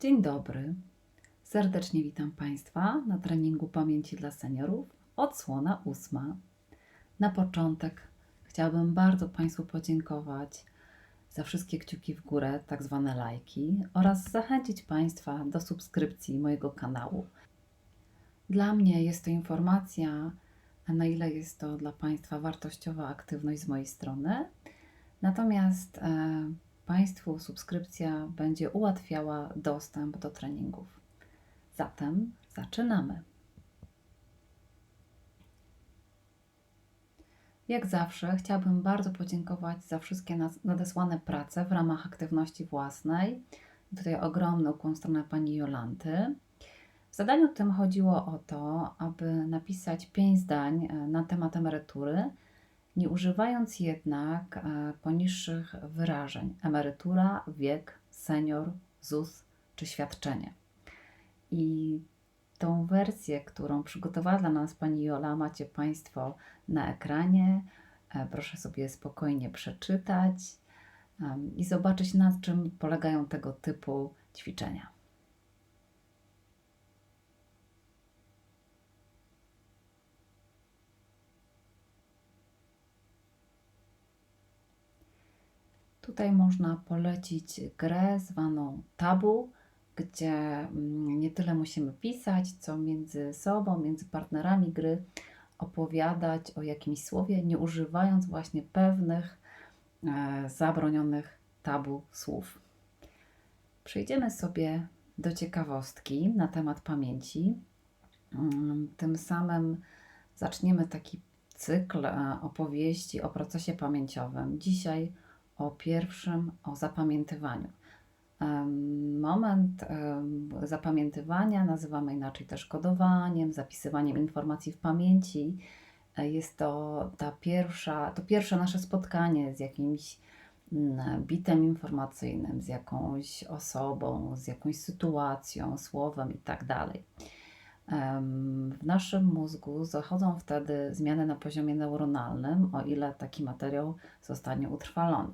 Dzień dobry. Serdecznie witam Państwa na treningu pamięci dla seniorów, odsłona ósma. Na początek chciałabym bardzo Państwu podziękować za wszystkie kciuki w górę, tak zwane lajki, oraz zachęcić Państwa do subskrypcji mojego kanału. Dla mnie jest to informacja, na ile jest to dla Państwa wartościowa aktywność z mojej strony. Natomiast e, Państwu subskrypcja będzie ułatwiała dostęp do treningów. Zatem zaczynamy. Jak zawsze chciałabym bardzo podziękować za wszystkie nadesłane prace w ramach aktywności własnej. Tutaj ogromny ukłon stronę pani Jolanty. W zadaniu tym chodziło o to, aby napisać pięć zdań e, na temat emerytury, nie używając jednak e, poniższych wyrażeń: emerytura, wiek, senior, ZUS czy świadczenie. I tą wersję, którą przygotowała dla nas pani Jola, macie Państwo na ekranie. E, Proszę sobie spokojnie przeczytać i zobaczyć, na czym polegają tego typu ćwiczenia. Tutaj można polecić grę zwaną Tabu, gdzie mm, nie tyle musimy pisać, co między sobą, między partnerami gry opowiadać o jakimś słowie, nie używając właśnie pewnych e, zabronionych tabu słów. Przejdziemy sobie do ciekawostki na temat pamięci. Mm, Tym samym zaczniemy taki cykl e, opowieści o procesie pamięciowym. Dzisiaj o pierwszym, o zapamiętywaniu. Moment zapamiętywania nazywamy inaczej też kodowaniem, zapisywaniem informacji w pamięci. E, Jest to ta pierwsza, to pierwsze nasze spotkanie z jakimś mm, bitem informacyjnym, z jakąś osobą, z jakąś sytuacją, słowem i tak W naszym mózgu zachodzą wtedy zmiany na poziomie neuronalnym, o ile taki materiał zostanie utrwalony.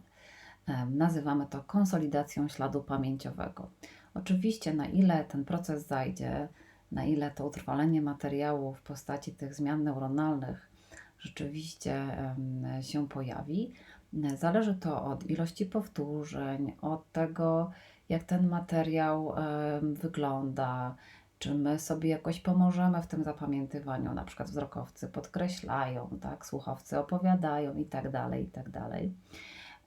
Em, Nazywamy to konsolidacją śladu pamięciowego. Oczywiście, na ile ten proces zajdzie, na ile to utrwalenie materiału w postaci tych zmian neuronalnych rzeczywiście się pojawi, m, zależy to od ilości powtórzeń, od tego, jak ten materiał wygląda, czy my sobie jakoś pomożemy w tym zapamiętywaniu, na przykład wzrokowcy podkreślają, tak, słuchowcy opowiadają i tak dalej, i tak dalej.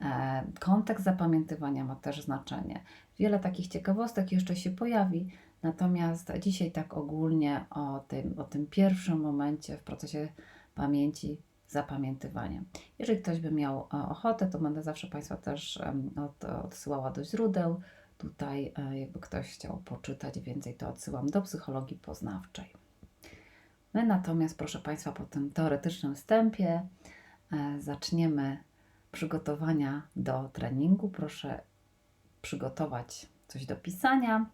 E, Kontekst zapamiętywania ma też znaczenie. Wiele takich ciekawostek jeszcze się pojawi, natomiast dzisiaj tak ogólnie o tym, o tym pierwszym momencie w procesie pamięci zapamiętywania. Jeżeli ktoś by miał e, ochotę, to będę zawsze Państwa też od, odsyłała do źródeł. Tutaj, e, jakby ktoś chciał poczytać więcej, to odsyłam do psychologii poznawczej. My natomiast, proszę Państwa, po tym teoretycznym wstępie zaczniemy przygotowania do treningu. Proszę przygotować coś do pisania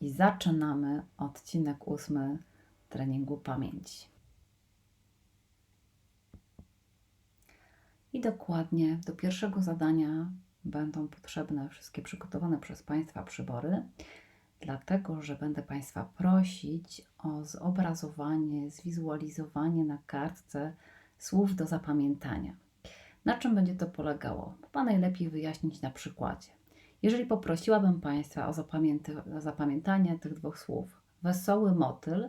i zaczynamy odcinek ósmy treningu pamięci. I dokładnie do pierwszego zadania będą potrzebne wszystkie przygotowane przez Państwa przybory, dlatego że będę Państwa prosić o zobrazowanie, zwizualizowanie na kartce słów do zapamiętania. Na czym będzie to polegało? Chyba najlepiej wyjaśnić na przykładzie. Jeżeli poprosiłabym Państwa o, zapamiętanie tych dwóch słów, wesoły motyl,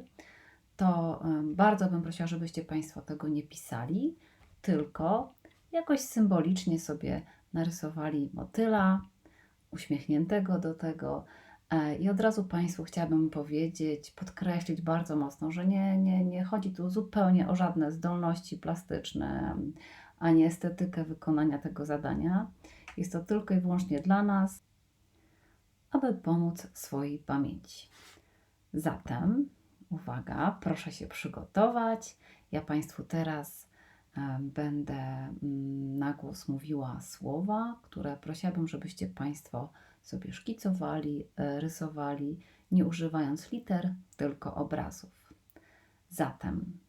to bardzo bym prosiła, żebyście Państwo tego nie pisali, tylko jakoś symbolicznie sobie narysowali motyla, uśmiechniętego do tego. E, I od razu Państwu chciałabym powiedzieć, podkreślić bardzo mocno, że nie, nie, nie chodzi tu zupełnie o żadne zdolności plastyczne, ani estetykę wykonania tego zadania. Jest to tylko i wyłącznie dla nas, aby pomóc swojej pamięci. Zatem, uwaga, proszę się przygotować. Ja Państwu teraz e, będę mm, na głos mówiła słowa, które prosiłabym, żebyście Państwo sobie szkicowali, e, rysowali, nie używając liter, tylko obrazów. Zatem,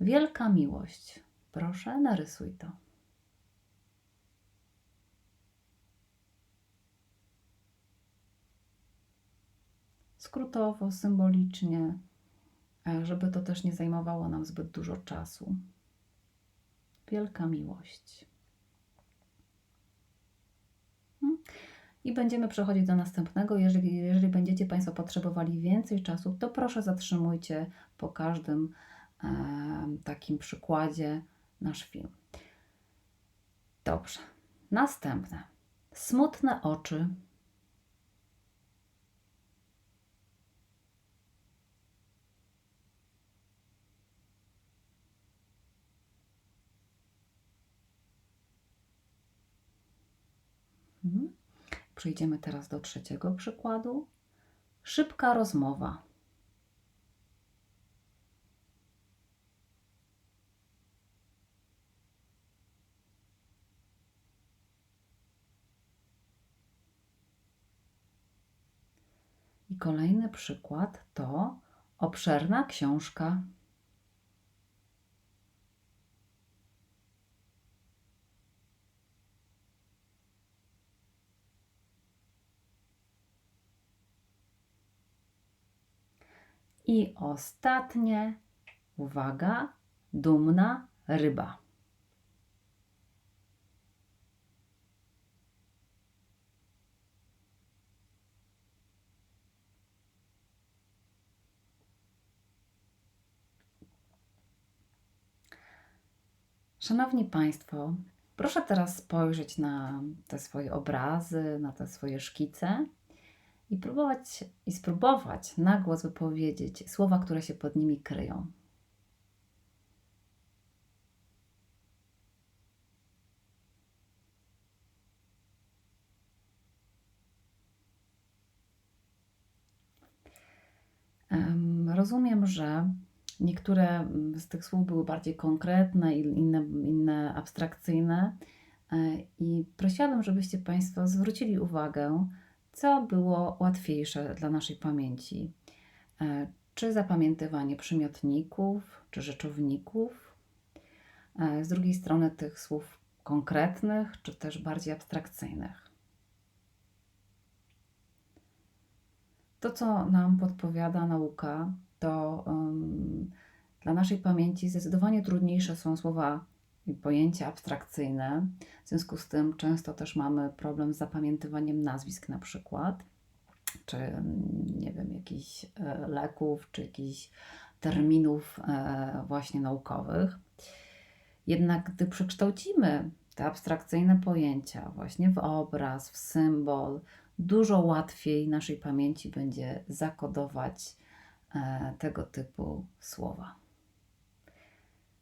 wielka miłość. Proszę, narysuj to. skrótowo, symbolicznie, e, żeby to też nie zajmowało nam zbyt dużo czasu. Wielka miłość. Hmm? I będziemy przechodzić do następnego. Jeżeli, jeżeli będziecie Państwo potrzebowali więcej czasu, to proszę zatrzymujcie po każdym e, takim przykładzie nasz film. Dobrze. Następne. Smutne oczy. Mhm. Przejdziemy teraz do trzeciego przykładu. Szybka rozmowa. Kolejny przykład to obszerna książka. I ostatnie, uwaga, dumna ryba. Szanowni Państwo, proszę teraz spojrzeć na te swoje obrazy, na te swoje szkice i próbować i spróbować na głos wypowiedzieć słowa, które się pod nimi kryją. Rozumiem, że niektóre z tych słów były bardziej konkretne, inne, inne abstrakcyjne. E, I prosiłabym, żebyście Państwo zwrócili uwagę, co było łatwiejsze dla naszej pamięci. E, czy zapamiętywanie przymiotników, czy rzeczowników, e, z drugiej strony tych słów konkretnych, czy też bardziej abstrakcyjnych. To, co nam podpowiada nauka, to um, dla naszej pamięci zdecydowanie trudniejsze są słowa i pojęcia abstrakcyjne. W związku z tym często też mamy problem z zapamiętywaniem nazwisk na przykład, czy nie wiem, jakichś e, leków, czy jakichś terminów e, właśnie naukowych. Jednak gdy przekształcimy te abstrakcyjne pojęcia właśnie w obraz, w symbol, dużo łatwiej naszej pamięci będzie zakodować tego typu słowa.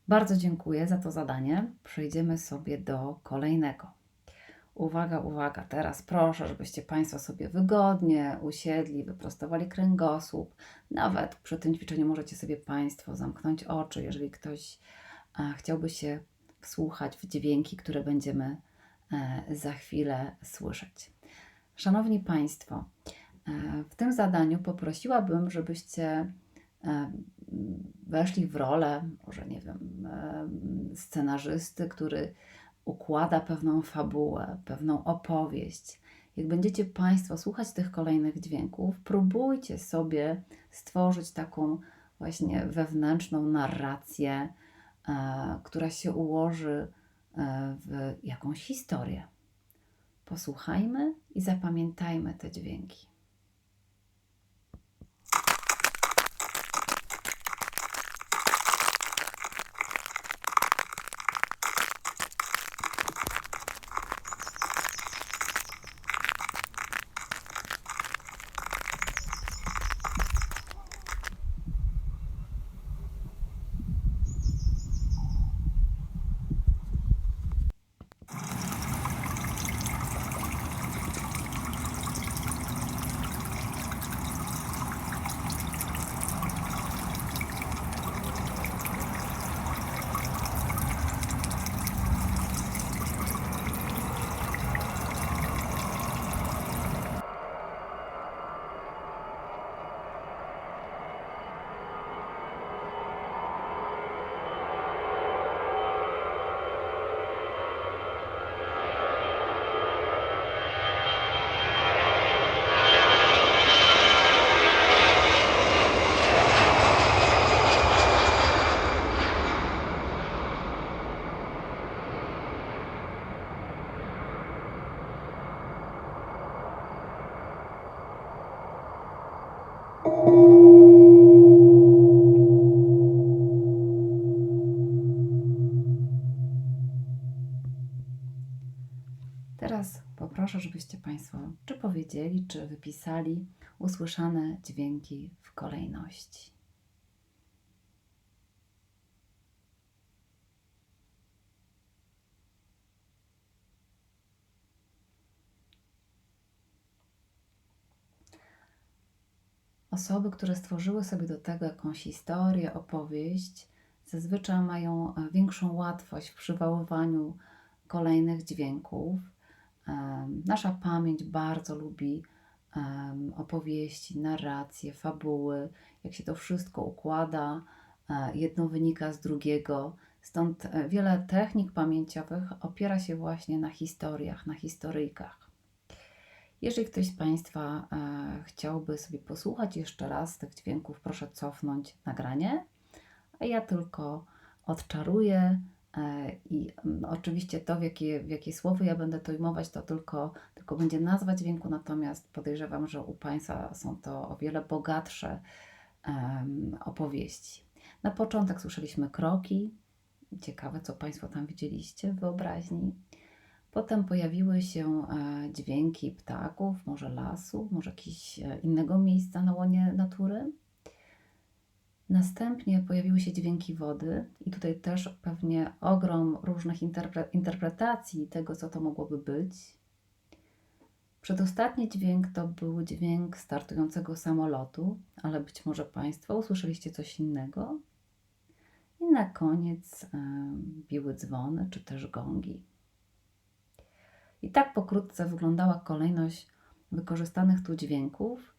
Bardzo dziękuję za to zadanie. Przejdziemy sobie do kolejnego. Uwaga, uwaga, teraz proszę, żebyście Państwo sobie wygodnie usiedli, wyprostowali kręgosłup. Nawet przy tym ćwiczeniu możecie sobie Państwo zamknąć oczy, jeżeli ktoś chciałby się wsłuchać w dźwięki, które będziemy e, za chwilę słyszeć. Szanowni Państwo, e, w tym zadaniu poprosiłabym, żebyście e, weszli w rolę, może nie wiem, scenarzysty, który układa pewną fabułę, pewną opowieść. Jak będziecie Państwo słuchać tych kolejnych dźwięków, próbujcie sobie stworzyć taką właśnie wewnętrzną narrację, e, która się ułoży e, w jakąś historię. Posłuchajmy i zapamiętajmy te dźwięki. Powiedzieli, czy wypisali usłyszane dźwięki w kolejności. Osoby, które stworzyły sobie do tego jakąś historię, opowieść, zazwyczaj mają większą łatwość w przywoływaniu kolejnych dźwięków. Nasza pamięć bardzo lubi opowieści, narracje, fabuły, jak się to wszystko układa, e, jedno wynika z drugiego. Stąd e, wiele technik pamięciowych opiera się właśnie na historiach, na historyjkach. Jeżeli ktoś z Państwa e, chciałby sobie posłuchać jeszcze raz tych dźwięków, proszę cofnąć nagranie, a ja tylko odczaruję i mm, oczywiście to, w jakie, w jakie słowy ja będę to ujmować, to tylko, tylko będzie nazwa dźwięku, natomiast podejrzewam, że u Państwa są to o wiele bogatsze um, opowieści. Na początek słyszeliśmy kroki. Ciekawe, co Państwo tam widzieliście w wyobraźni. Potem pojawiły się e, dźwięki ptaków, może lasu, może jakiegoś e, innego miejsca na łonie natury. Następnie pojawiły się dźwięki wody, i tutaj też pewnie ogrom różnych interpre interpretacji tego, co to mogłoby być. Przedostatni dźwięk to był dźwięk startującego samolotu, ale być może Państwo usłyszeliście coś innego. I na koniec biły dzwony czy też gongi. I tak pokrótce wyglądała kolejność wykorzystanych tu dźwięków.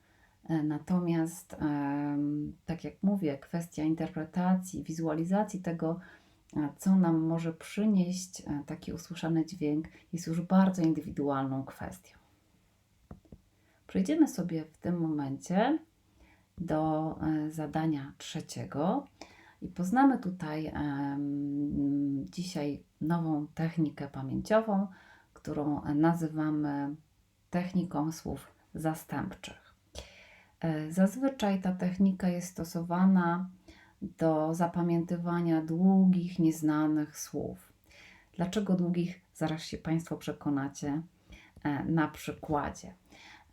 E, natomiast, tak jak mówię, kwestia interpretacji, wizualizacji tego, e, co nam może przynieść e, taki usłyszany dźwięk, jest już bardzo indywidualną kwestią. Przejdziemy sobie w tym momencie do zadania trzeciego i poznamy tutaj dzisiaj nową technikę pamięciową, którą nazywamy techniką słów zastępczych. E, zazwyczaj ta technika jest stosowana do zapamiętywania długich, nieznanych słów. Dlaczego długich? Zaraz się Państwo przekonacie e, na przykładzie.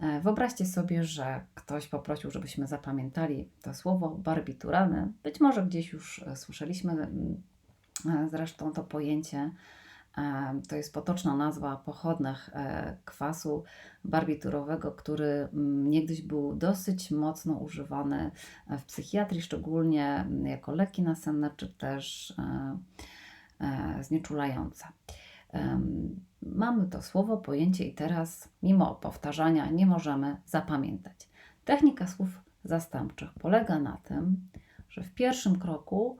E, wyobraźcie sobie, że ktoś poprosił, żebyśmy zapamiętali to słowo barbiturany. Być może gdzieś już słyszeliśmy zresztą to pojęcie to jest potoczna nazwa pochodnych e, kwasu barbiturowego, który mm, niegdyś był dosyć mocno używany e, w psychiatrii, szczególnie mm, jako leki nasenne czy też e, znieczulające. Mamy to słowo, pojęcie i teraz, mimo powtarzania, nie możemy zapamiętać. Technika słów zastępczych polega na tym, że w pierwszym kroku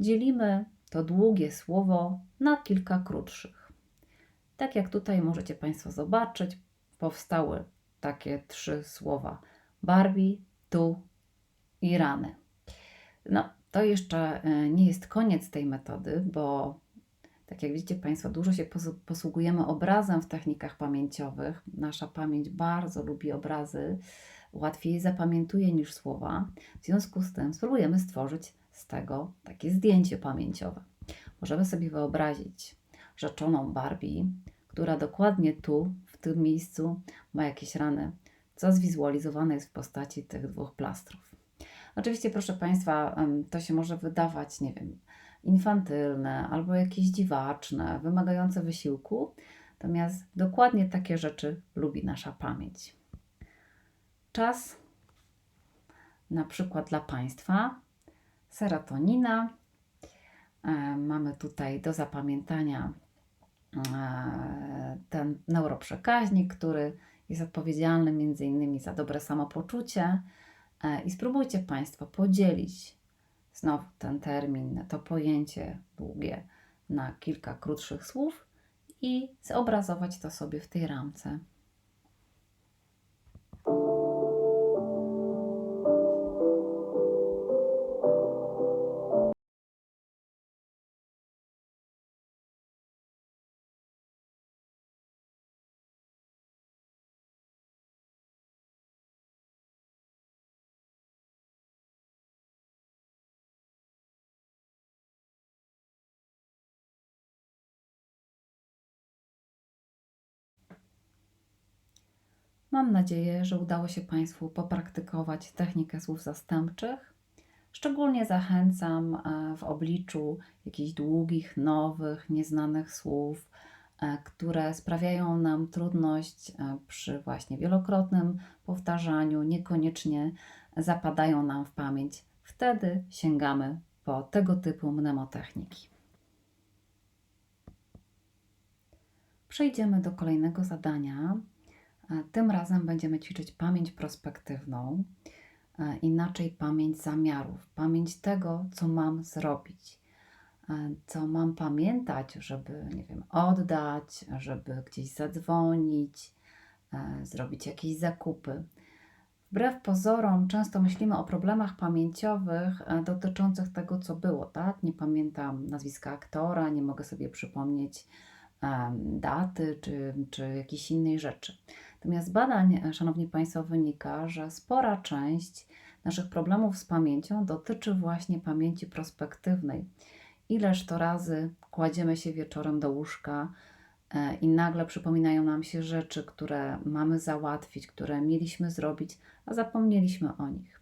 dzielimy to długie słowo na kilka krótszych. Tak jak tutaj możecie Państwo zobaczyć, powstały takie trzy słowa: Barbie, tu i rany. No, to jeszcze e, nie jest koniec tej metody, bo tak jak widzicie Państwo, dużo się posługujemy obrazem w technikach pamięciowych. Nasza pamięć bardzo lubi obrazy, łatwiej zapamiętuje niż słowa. W związku z tym spróbujemy stworzyć z tego takie zdjęcie pamięciowe. Możemy sobie wyobrazić rzeczoną Barbie, która dokładnie tu, w tym miejscu, ma jakieś rany, co zwizualizowane jest w postaci tych dwóch plastrów. Oczywiście, proszę Państwa, to się może wydawać, nie wiem, infantylne albo jakieś dziwaczne, wymagające wysiłku, natomiast dokładnie takie rzeczy lubi nasza pamięć. Czas na przykład dla Państwa serotonina. E, mamy tutaj do zapamiętania e, ten neuroprzekaźnik, który jest odpowiedzialny między innymi za dobre samopoczucie. E, I spróbujcie Państwo podzielić znowu ten termin, to pojęcie długie na kilka krótszych słów i zobrazować to sobie w tej ramce. Mam nadzieję, że udało się Państwu popraktykować technikę słów zastępczych. Szczególnie zachęcam e, w obliczu jakichś długich, nowych, nieznanych słów, e, które sprawiają nam trudność e, przy właśnie wielokrotnym powtarzaniu, niekoniecznie zapadają nam w pamięć. Wtedy sięgamy po tego typu mnemotechniki. Przejdziemy do kolejnego zadania. Tym razem będziemy ćwiczyć pamięć prospektywną, e, inaczej pamięć zamiarów, pamięć tego, co mam zrobić, e, co mam pamiętać, żeby, nie wiem, oddać, żeby gdzieś zadzwonić, e, zrobić jakieś zakupy. Wbrew pozorom, często myślimy o problemach pamięciowych dotyczących tego, co było, tak? Nie pamiętam nazwiska aktora, nie mogę sobie przypomnieć daty czy, czy jakiejś innej rzeczy. Natomiast z badań, e, Szanowni Państwo, wynika, że spora część naszych problemów z pamięcią dotyczy właśnie pamięci prospektywnej. Ileż to razy kładziemy się wieczorem do łóżka e, i nagle przypominają nam się rzeczy, które mamy załatwić, które mieliśmy zrobić, a zapomnieliśmy o nich.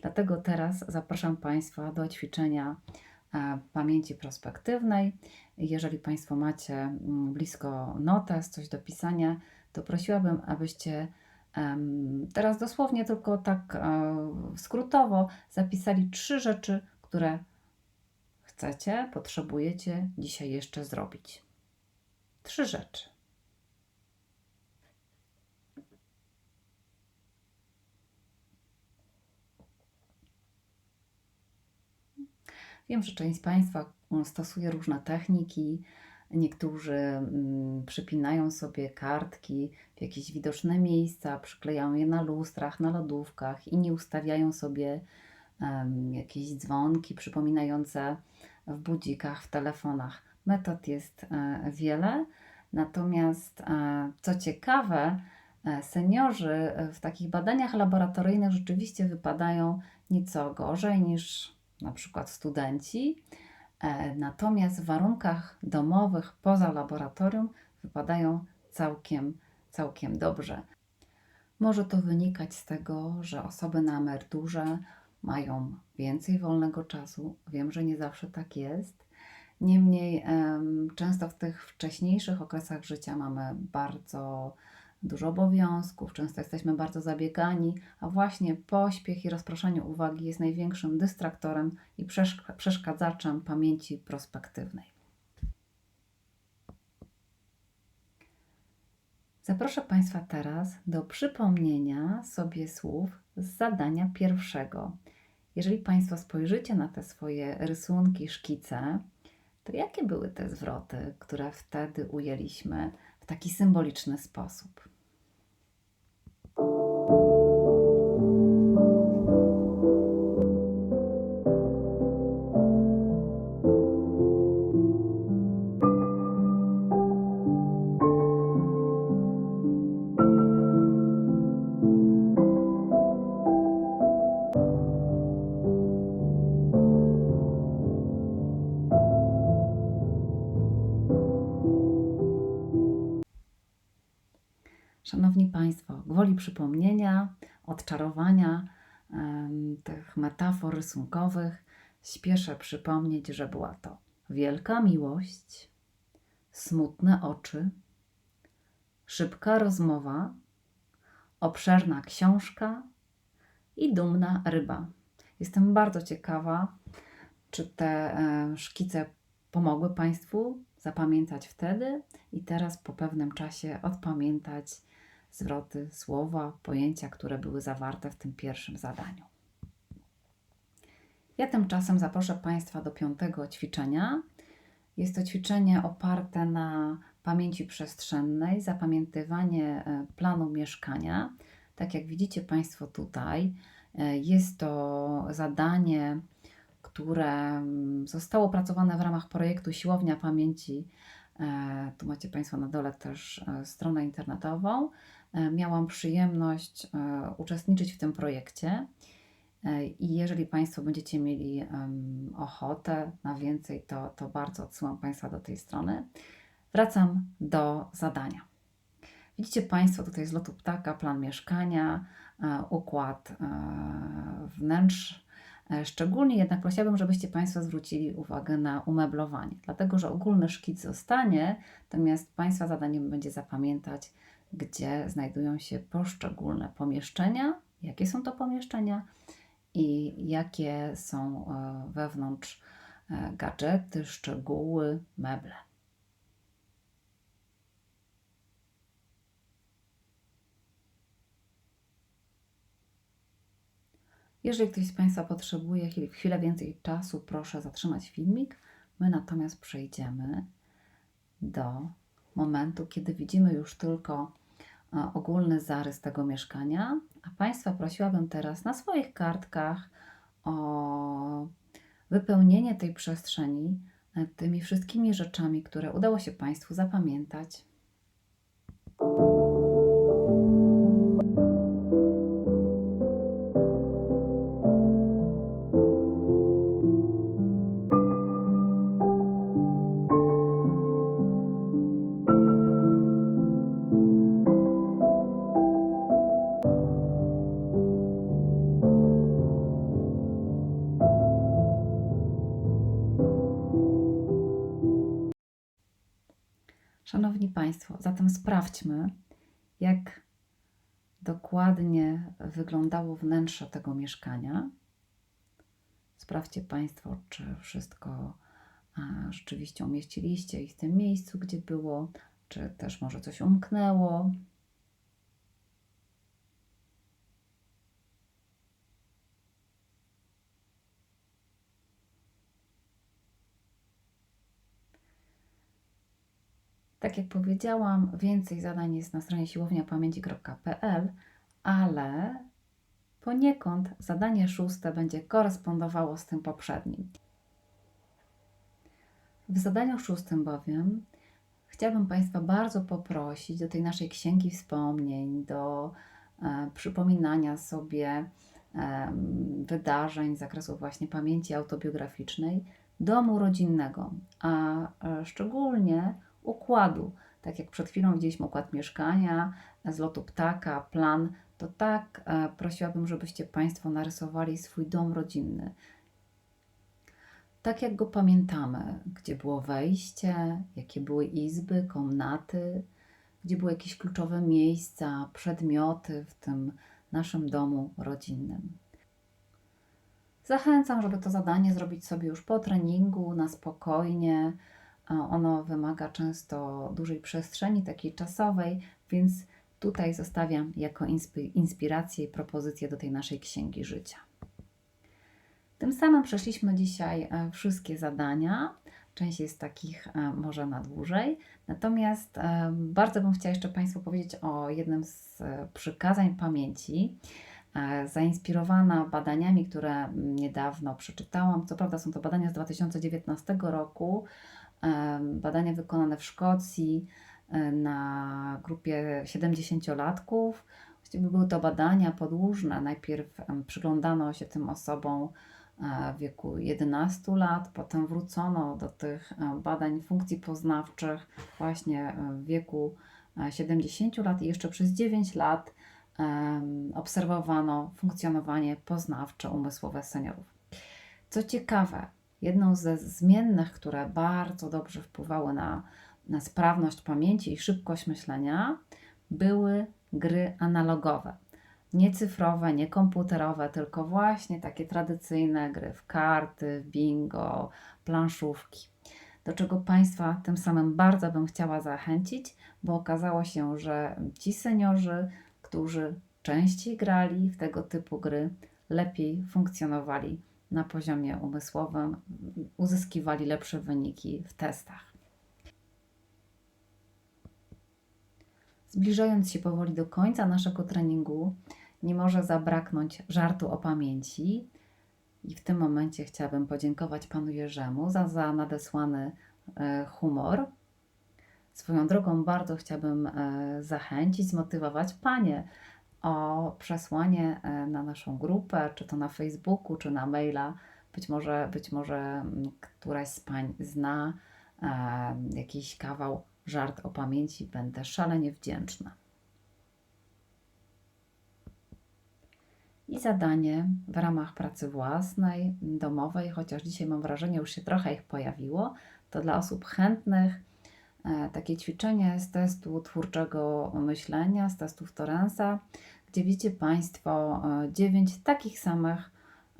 Dlatego teraz zapraszam Państwa do ćwiczenia e, pamięci prospektywnej. Jeżeli Państwo macie mm, blisko notes, coś do pisania, to prosiłabym, abyście teraz dosłownie tylko tak e, skrótowo zapisali trzy rzeczy, które chcecie, potrzebujecie dzisiaj jeszcze zrobić. Trzy rzeczy. Wiem, że część z Państwa mm, stosuje różne techniki. Niektórzy mm, przypinają sobie kartki w jakieś widoczne miejsca, przyklejają je na lustrach, na lodówkach, inni ustawiają sobie em, jakieś dzwonki przypominające w budzikach, w telefonach. Metod jest e, wiele, natomiast e, co ciekawe, e, seniorzy e, w takich badaniach laboratoryjnych rzeczywiście wypadają nieco gorzej niż na przykład studenci. E, Natomiast w warunkach domowych poza laboratorium wypadają całkiem, całkiem dobrze. Może to wynikać z tego, że osoby na emeryturze mają więcej wolnego czasu. Wiem, że nie zawsze tak jest. Niemniej em, często w tych wcześniejszych okresach życia mamy bardzo dużo obowiązków, często jesteśmy bardzo zabiegani, a właśnie pośpiech i rozproszenie uwagi jest największym dystraktorem i przeszk- przeszkadzaczem pamięci prospektywnej. Zaproszę Państwa teraz do przypomnienia sobie słów z zadania pierwszego. Jeżeli Państwo spojrzycie na te swoje rysunki, szkice, to jakie były te zwroty, które wtedy ujęliśmy w taki symboliczny sposób? Przypomnienia, odczarowania tych metafor rysunkowych, śpieszę przypomnieć, że była to wielka miłość, smutne oczy, szybka rozmowa, obszerna książka i dumna ryba. Jestem bardzo ciekawa, czy te e, szkice pomogły Państwu zapamiętać wtedy i teraz po pewnym czasie odpamiętać zwroty, słowa, pojęcia, które były zawarte w tym pierwszym zadaniu. Ja tymczasem zaproszę Państwa do piątego ćwiczenia. Jest to ćwiczenie oparte na pamięci przestrzennej, zapamiętywanie e, planu mieszkania. Tak jak widzicie Państwo tutaj, e, jest to zadanie, które mm, zostało opracowane w ramach projektu Siłownia Pamięci. E, Tu macie Państwo na dole też stronę internetową. E, Miałam przyjemność e, uczestniczyć w tym projekcie. E, I jeżeli Państwo będziecie mieli ochotę na więcej, to, to bardzo odsyłam Państwa do tej strony. Wracam do zadania. Widzicie Państwo tutaj z lotu ptaka plan mieszkania, układ wnętrz. Szczególnie jednak prosiłabym, żebyście Państwo zwrócili uwagę na umeblowanie, dlatego że ogólny szkic zostanie, natomiast Państwa zadaniem będzie zapamiętać, gdzie znajdują się poszczególne pomieszczenia, jakie są to pomieszczenia i jakie są e, wewnątrz e, gadżety, szczegóły, meble. Jeżeli ktoś z Państwa potrzebuje chwil- chwilę więcej czasu, proszę zatrzymać filmik. My natomiast przejdziemy do momentu, kiedy widzimy już tylko e, ogólny zarys tego mieszkania, a Państwa prosiłabym teraz na swoich kartkach o wypełnienie tej przestrzeni e, tymi wszystkimi rzeczami, które udało się Państwu zapamiętać. Sprawdźmy, jak dokładnie wyglądało wnętrze tego mieszkania. Sprawdźcie Państwo, czy wszystko a, rzeczywiście umieściliście w tym miejscu, gdzie było, czy też może coś umknęło. Tak jak powiedziałam, więcej zadań jest na stronie siłowniapamięci.pl, ale poniekąd zadanie szóste będzie korespondowało z tym poprzednim. W zadaniu szóstym bowiem chciałabym Państwa bardzo poprosić do tej naszej księgi wspomnień, do e, przypominania sobie e, wydarzeń z zakresu właśnie pamięci autobiograficznej domu rodzinnego, a e, szczególnie układu. Tak jak przed chwilą widzieliśmy układ mieszkania, z lotu ptaka, plan, to tak e, prosiłabym, żebyście Państwo narysowali swój dom rodzinny. Tak jak go pamiętamy, gdzie było wejście, jakie były izby, komnaty, gdzie były jakieś kluczowe miejsca, przedmioty w tym naszym domu rodzinnym. Zachęcam, żeby to zadanie zrobić sobie już po treningu, na spokojnie. Ono wymaga często dużej przestrzeni, takiej czasowej, więc tutaj zostawiam jako inspi- inspirację i propozycję do tej naszej księgi życia. Tym samym przeszliśmy dzisiaj e, wszystkie zadania. Część jest takich e, może na dłużej. Natomiast e, bardzo bym chciała jeszcze Państwu powiedzieć o jednym z przykazań pamięci. Zainspirowana badaniami, które niedawno przeczytałam. Co prawda są to badania z 2019 roku. Badania wykonane w Szkocji e, na grupie 70-latków. Właściwie były to badania podłużne. Najpierw przyglądano się tym osobom e, w wieku 11 lat, potem wrócono do tych e, badań funkcji poznawczych właśnie w wieku e, 70 lat i jeszcze przez 9 lat obserwowano funkcjonowanie poznawcze umysłowe seniorów. Co ciekawe, jedną ze zmiennych, które bardzo dobrze wpływały na, na sprawność pamięci i szybkość myślenia, były gry analogowe. Nie cyfrowe, nie komputerowe, tylko właśnie takie tradycyjne gry w karty, bingo, planszówki. Do czego Państwa tym samym bardzo bym chciała zachęcić, bo okazało się, że ci seniorzy, którzy częściej grali w tego typu gry, lepiej funkcjonowali na poziomie umysłowym, uzyskiwali lepsze wyniki w testach. Zbliżając się powoli do końca naszego treningu, nie może zabraknąć żartu o pamięci. I w tym momencie chciałabym podziękować panu Jerzemu za, za nadesłany e, humor. Swoją drogą bardzo chciałabym e, zachęcić, zmotywować panie o przesłanie e, na naszą grupę, czy to na Facebooku, czy na maila. Być może, być może któraś z Pań zna e, jakiś kawał, żart o pamięci. Będę szalenie wdzięczna. I zadanie w ramach pracy własnej, domowej, chociaż dzisiaj mam wrażenie, już się trochę ich pojawiło, to dla osób chętnych e, takie ćwiczenie z testu twórczego myślenia, z testów Torensa gdzie widzicie Państwo e, dziewięć takich samych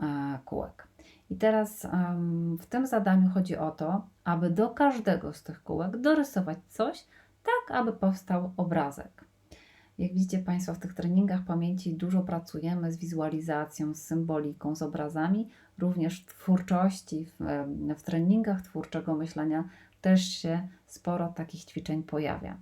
e, kółek. I teraz w tym zadaniu chodzi o to, aby do każdego z tych kółek dorysować coś, tak aby powstał obrazek. Jak widzicie Państwo w tych treningach pamięci dużo pracujemy z wizualizacją, z symboliką, z obrazami, również w twórczości, w, w treningach twórczego myślenia też się sporo takich ćwiczeń pojawia.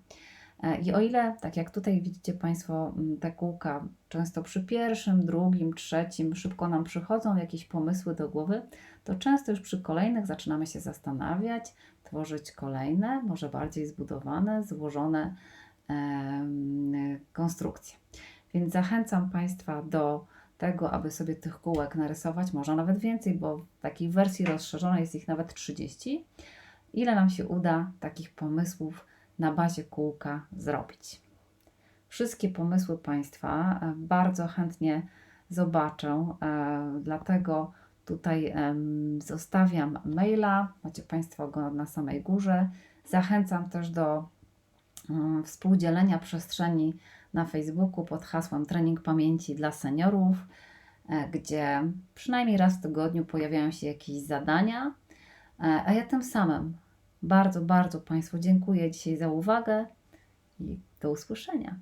E, I o ile, tak jak tutaj widzicie Państwo, te kółka często przy pierwszym, drugim, trzecim szybko nam przychodzą jakieś pomysły do głowy, to często już przy kolejnych zaczynamy się zastanawiać, tworzyć kolejne, może bardziej zbudowane, złożone em, konstrukcje. Więc zachęcam Państwa do tego, aby sobie tych kółek narysować, może nawet więcej, bo w takiej wersji rozszerzonej jest ich nawet 30. Ile nam się uda takich pomysłów na bazie kółka zrobić? Wszystkie pomysły Państwa e, bardzo chętnie zobaczę, e, dlatego tutaj zostawiam maila, macie Państwo go na samej górze. Zachęcam też do mm, współdzielenia przestrzeni na Facebooku pod hasłem Trening Pamięci dla Seniorów, e, gdzie przynajmniej raz w tygodniu pojawiają się jakieś zadania, a ja tym samym bardzo, bardzo Państwu dziękuję dzisiaj za uwagę i do usłyszenia.